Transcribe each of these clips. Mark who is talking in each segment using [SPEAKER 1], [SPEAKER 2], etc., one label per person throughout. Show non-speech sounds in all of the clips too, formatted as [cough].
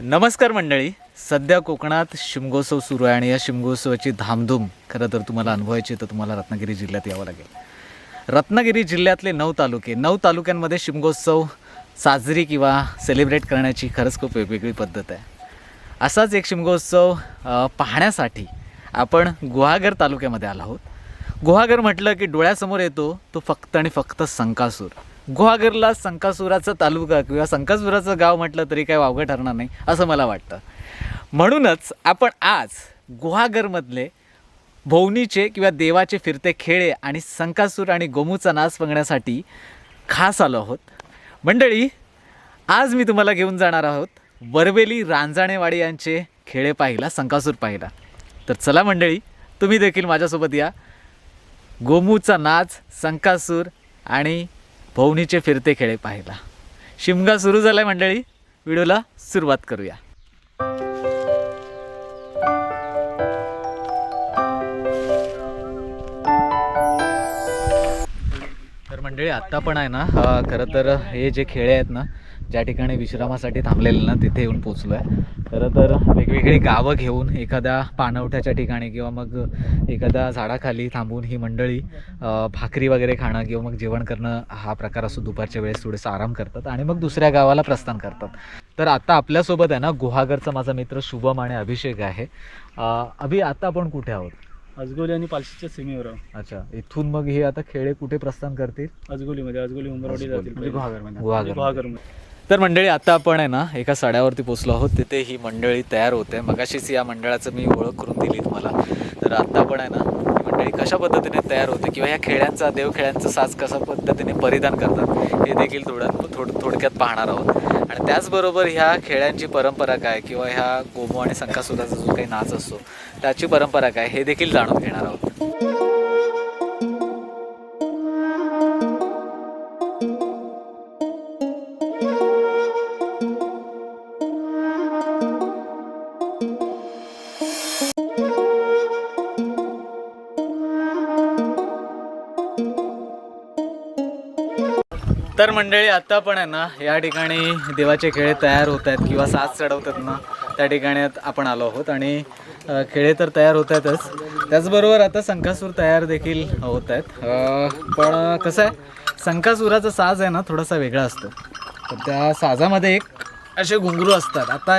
[SPEAKER 1] नमस्कार मंडळी. सध्या कोकणात शिमगोत्सव सुरू आहे आणि या शिमगोत्सवाची धामधूम खरं तर तुम्हाला अनुभवायची तर तुम्हाला रत्नागिरी जिल्ह्यात यावं लागेल. रत्नागिरी जिल्ह्यातले नऊ तालुके नऊ तालुक्यांमध्ये शिमगोत्सव साजरी किंवा सेलिब्रेट करण्याची खरंच खूप वेगवेगळी पद्धत आहे. असाच एक शिमगोत्सव पाहण्यासाठी आपण गुहागर तालुक्यामध्ये आलो आहोत. गुहागर म्हटलं की डोळ्यासमोर येतो तो फक्त आणि फक्त संकासूर. गुहागरला संकासुराचा तालुका किंवा संकासुराचं गाव म्हटलं तरी काही वावगं ठरणार नाही असं मला वाटतं. म्हणूनच आपण आज गुहागरमधले भोवनीचे किंवा देवाचे फिरते खेळे आणि संकासूर आणि गोमूचा नाच बघण्यासाठी खास आलो आहोत. मंडळी आज मी तुम्हाला घेऊन जाणार आहोत वरवेली रांजाणेवाडी यांचे खेळे पाहिला संकासूर पाहिला. तर चला मंडळी तुम्ही देखील माझ्यासोबत या. गोमूचा नाच संकासूर आणि भोवनीचे फिरते खेळे पाहिला. शिमगा सुरू झाला आहे मंडळी व्हिडिओला सुरुवात करूया. मंडळी आत्ता पण आहे ना खरं तर हे जे खेळे आहेत ना ज्या ठिकाणी विश्रामासाठी थांबलेले ना तिथे येऊन पोचलो आहे खरं तर वेगवेगळी गावं घेऊन एखाद्या पाणवठ्याच्या ठिकाणी किंवा मग एखाद्या झाडाखाली थांबून ही मंडळी भाकरी वगैरे खाणं किंवा मग जेवण करणं हा प्रकार असतो. दुपारच्या वेळेस थोडंसं आराम करतात आणि मग दुसऱ्या गावाला प्रस्थान करतात. तर आत्ता आपल्यासोबत आहे ना गुहागरचा माझा मित्र शुभम आणि अभिषेक आहे. अभि आत्ता आपण कुठे आहोत?
[SPEAKER 2] अजगोली आणि पालशीच्या सीमेवर. आहोत.
[SPEAKER 1] अच्छा इथून मग हे आता खेळे कुठे प्रस्थान करतील?
[SPEAKER 2] अजगोलीमध्ये अजगोली
[SPEAKER 1] अजगोली.
[SPEAKER 2] जातील
[SPEAKER 1] म्हणजे
[SPEAKER 2] गुहागरमध्ये
[SPEAKER 1] गुहागरमध्ये.
[SPEAKER 2] गुहागरमध्ये
[SPEAKER 1] तर मंडळी आता आपण आहे ना एका साड्यावरती पोचलो आहोत. तिथे ही मंडळी तयार होते. मगाशीच या मंडळाचं मी ओळख करून दिली तुम्हाला. तर आता पण आहे ना ही मंडळी कशा पद्धतीने तयार होते किंवा ह्या खेळ्यांचा देवखेळ्यांचा साज कशा पद्धतीने परिधान करतात हे देखील थोडं थोड थोडक्यात पाहणार आहोत. आणि त्याचबरोबर ह्या खेळ्यांची परंपरा काय? किंवा ह्या गोमू आणि संकासुराचा जो काही नाच असतो त्याची परंपरा काय हे देखील जाणून घेणार आहोत. तर मंडळी आत्ता पण आहे ना या ठिकाणी देवाचे खेळे तयार होत आहेत किंवा साज चढवतात ना त्या ठिकाणी आपण आलो आहोत. आणि खेळे तर तयार होत आहेतच त्याचबरोबर आता संकासूर तयार देखील होत आहेत पण कसं आहे संकासुराचा साज आहे ना थोडासा वेगळा असतो. तर त्या साजामध्ये एक असे घुंगरू असतात. आता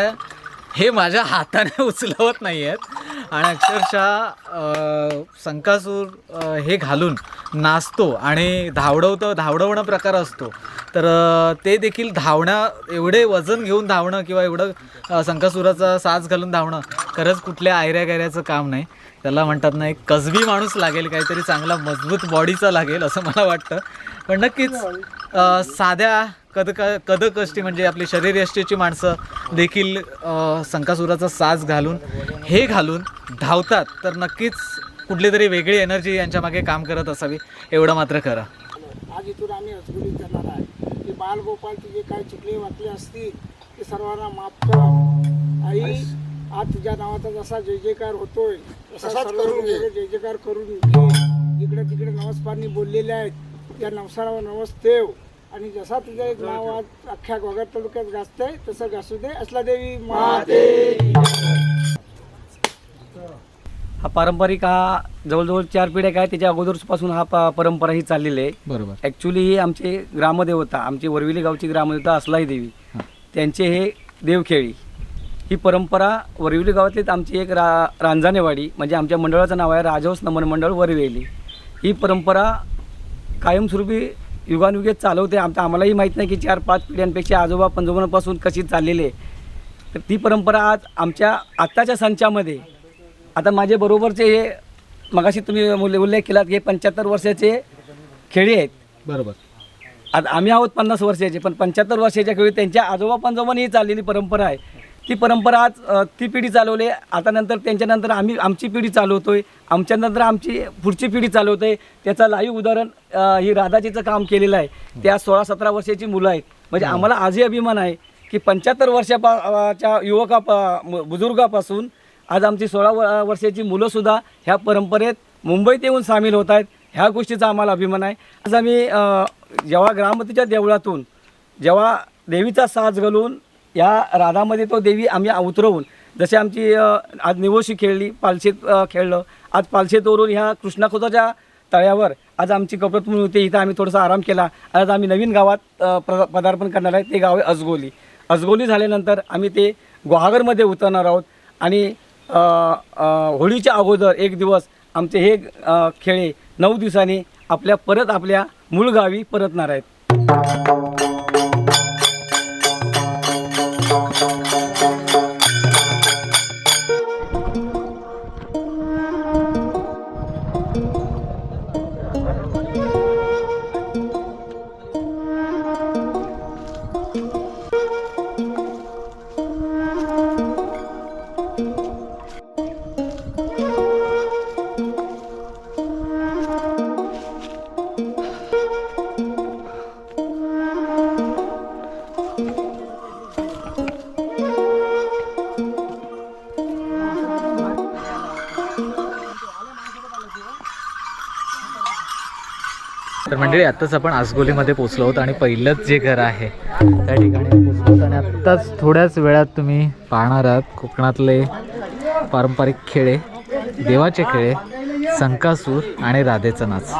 [SPEAKER 1] हे माझ्या हाताने [laughs] उचलवत नाही आहेत आणि अक्षरशः संकासूर हे घालून नाचतो आणि धावडवतं धावडवणं प्रकार असतो. तर ते देखील धावणं एवढे वजन घेऊन धावणं किंवा एवढं संकासुराचा साज घालून धावणं खरंच कुठल्या आयऱ्या गायऱ्याचं काम नाही. त्याला म्हणतात ना एक कसबी माणूस लागेल काहीतरी चांगला मजबूत बॉडीचा लागेल असं मला वाटतं. पण नक्कीच साध्या कद कदकष्टी म्हणजे आपली शरीरयष्टीची माणसं देखील संकासुराचा साज घालून हे घालून धावतात. तर नक्कीच कुठली तरी वेगळी एनर्जी यांच्या मागे काम करत असावी एवढं मात्र खरं.
[SPEAKER 3] आज इथून आम्ही रसगुल्ली करणार आहे. की बालगोपालचे जे काही चुकले वाटले असतील ते सर्वांना माफ कर. आई आज तुझ्या नावाचा जसा जय जयकार होतोय तसा सर्व जय जयकार करून इकडे तिकडे नमस्कारनी बोललेले आहेत त्या नवसारावर नवस ठेव आणि जसा तुझं एक नाव आज अख्ख्या गोगार तालुक्यात गाजतंय तसं गासू दे. असला देवी माते
[SPEAKER 4] हा पारंपरिक हा जवळजवळ चार पिढ्या काय त्याच्या अगोदरपासून हा प- परंपरा ही चाललेली आहे.
[SPEAKER 1] बरोबर.
[SPEAKER 4] ॲक्च्युली ही आमचे ग्रामदेवता आमची वरविली गावची ग्रामदेवता असलाई देवी. त्यांचे हे देवखेळी. ही परंपरा वरविली गावातलीच आमची एक रा रांजाणेवाडी म्हणजे आमच्या मंडळाचं नाव आहे राजहंस नमन मंडळ वरवेली. ही परंपरा कायमस्वरूपी युगानुयुगे चालवते. आमच्या आम्हालाही माहीत नाही की चार पाच पिढ्यांपेक्षा आजोबा पंजोबांपासून कशी चाललेली आहे. तर ती परंपरा आज आमच्या आत्ताच्या संचामध्ये आता माझे बरोबरचे हे मगाशी तुम्ही उल्ले- उल्लेख केलात हे पंच्याहत्तर वर्षाचे खेळी आहेत.
[SPEAKER 1] बरोबर.
[SPEAKER 4] आता आम्ही आहोत पन्नास वर्षाचे पण पंच्याहत्तर वर्षाच्या खेळी त्यांच्या आजोबा पंजोबांनी ही चाललेली परंपरा आहे. ती परंपरा आज ती पिढी चालवली आहे. आता नंतर त्यांच्यानंतर आम्ही आमची पिढी चालवतोय. आमच्यानंतर आमची पुढची पिढी चालवते त्याचं लाईव्ह उदाहरण ही राधाजीचं काम केलेलं आहे. त्या सोळा सतरा वर्षाची मुलं आहेत. म्हणजे आम्हाला आजही अभिमान आहे की पंच्याहत्तर वर्षाच्या युवका प- बुजुर्गापासून आज आमची सोळा वर्षाची मुलंसुद्धा ह्या परंपरेत मुंबईत येऊन सामील होत आहेत. ह्या गोष्टीचा आम्हाला अभिमान आहे. आज आम्ही जेव्हा ग्रामतीच्या देवळातून जेव्हा देवीचा साज घालून या राधामध्ये तो देवी आम्ही उतरवून जसे आमची आज निवोशी खेळली पालशेत खेळलं. आज पालशेतवरून ह्या कृष्णाखोताच्या तळ्यावर आज आमची कपडतमुनी होती. इथं आम्ही थोडासा आराम केला. आज आम्ही नवीन गावात पदार्पण करणार आहे. ते गाव आहे अजगोली अजगोली झाल्यानंतर आम्ही ते गुहागरमध्ये उतरणार आहोत. आणि होळीच्या अगोदर एक दिवस आमचे हे खेळे नऊ दिवसांनी आपल्या परत आपल्या मूळ गावी परतणार आहेत.
[SPEAKER 1] मंडळी आत्ताच आपण आसगोलीमध्ये पोचलो आहोत आणि पहिलंच जे घर आहे त्या ठिकाणी पोचलो आणि आत्ताच थोड्याच वेळात तुम्ही पाहणार आहात कोकणातले पारंपरिक खेळे देवाचे खेळे संकासूर आणि राधेचा नाच.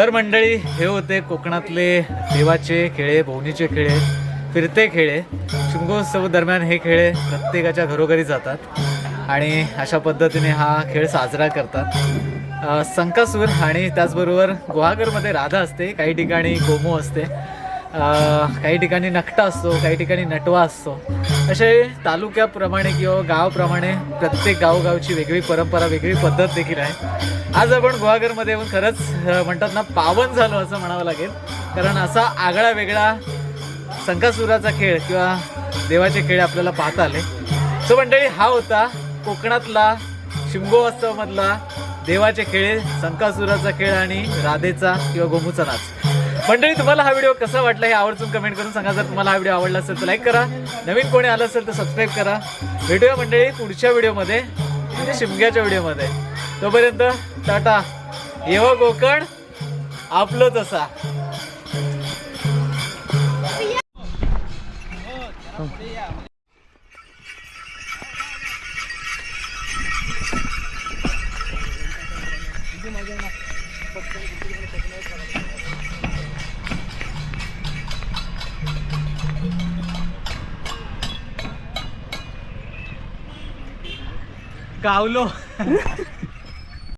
[SPEAKER 1] तर मंडळी हे होते कोकणातले देवाचे खेळे भोवनीचे खेळे फिरते खेळे. शिमगोत्सव दरम्यान हे खेळ प्रत्येकाच्या घरोघरी जातात आणि अशा पद्धतीने हा खेळ साजरा करतात. संकासूर आणि त्याचबरोबर गुहागरमध्ये राधा असते काही ठिकाणी गोमो असते. काही ठिकाणी नकटा असतो काही ठिकाणी नटवा असतो. असे तालुक्याप्रमाणे किंवा गावाप्रमाणे प्रत्येक गावगावची वेगळी परंपरा वेगळी पद्धत देखील आहे. आज आपण गुहागरमध्ये येऊन खरंच म्हणतात ना पावन झालो असं म्हणावं लागेल. कारण असा आगळा वेगळा संकासुराचा खेळ किंवा देवाचे खेळ आपल्याला पाहता आले. सो मंडळी हा होता कोकणातला शिमगोत्सवमधला देवाचे खेळ संकासुराचा खेळ आणि राधेचा किंवा गोमूचा नाच. मंडळी तुम्हाला हा व्हिडिओ कसा वाटला हे आवर्जून कमेंट करून सांगा. जर तुम्हाला हा व्हिडिओ आवडला असेल तर लाईक करा. नवीन कोणी आलं असेल तर सबस्क्राईब करा. भेटूया मंडळी पुढच्या व्हिडिओमध्ये म्हणजे शिमग्याच्या व्हिडिओमध्ये. तोपर्यंत टाटा. येवा गोकण आपलं तसा. गावलो [laughs]